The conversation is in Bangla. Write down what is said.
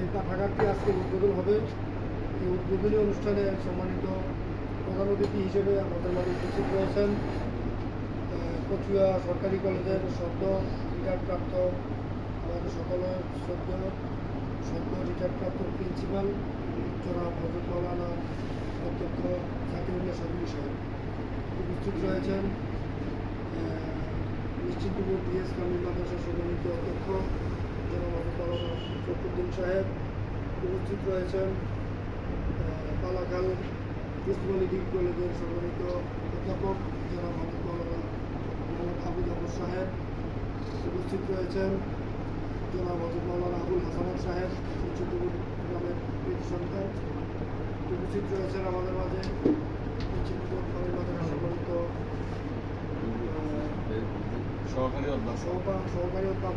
এই পাঠাগারটি আজকে উদ্বোধন হবে। এই উদ্বোধনী অনুষ্ঠানে সম্মানিত প্রধান অতিথি হিসেবে আমাদের মাঝে উপস্থিত রয়েছেন কচুয়া সরকারি কলেজের সদ্য রিটায়ারপ্রাপ্ত, আমাদের সকলের সদ্য সদ্য রিটায়ারপ্রাপ্ত প্রিন্সিপাল, জনাব হজরত মৌলানা অধ্যক্ষ জাকিরুল্লাহ সাহেব উপস্থিত রয়েছেন। নিশ্চিন্তপুর ডিএস কামিল মাদ্রাসার সম্মানিত অধ্যক্ষ, জনাব মৌলানা ফখরুদ্দিন সাহেব উপস্থিত রয়েছেন। পালাকাল উসমানী ডিগ্রি কলেজের সম্মানিত অধ্যাপক, জনাব হজরত মোহাম্মদ আবু জাফর সাহেব উপস্থিত রয়েছেন। জনাব মৌলানা আবুল হাসান সাহেব নিশ্চিন্তপুর গ্রামের সন্তান উপস্থিত রয়েছেন আমাদের মাঝে। Sopa, sopa.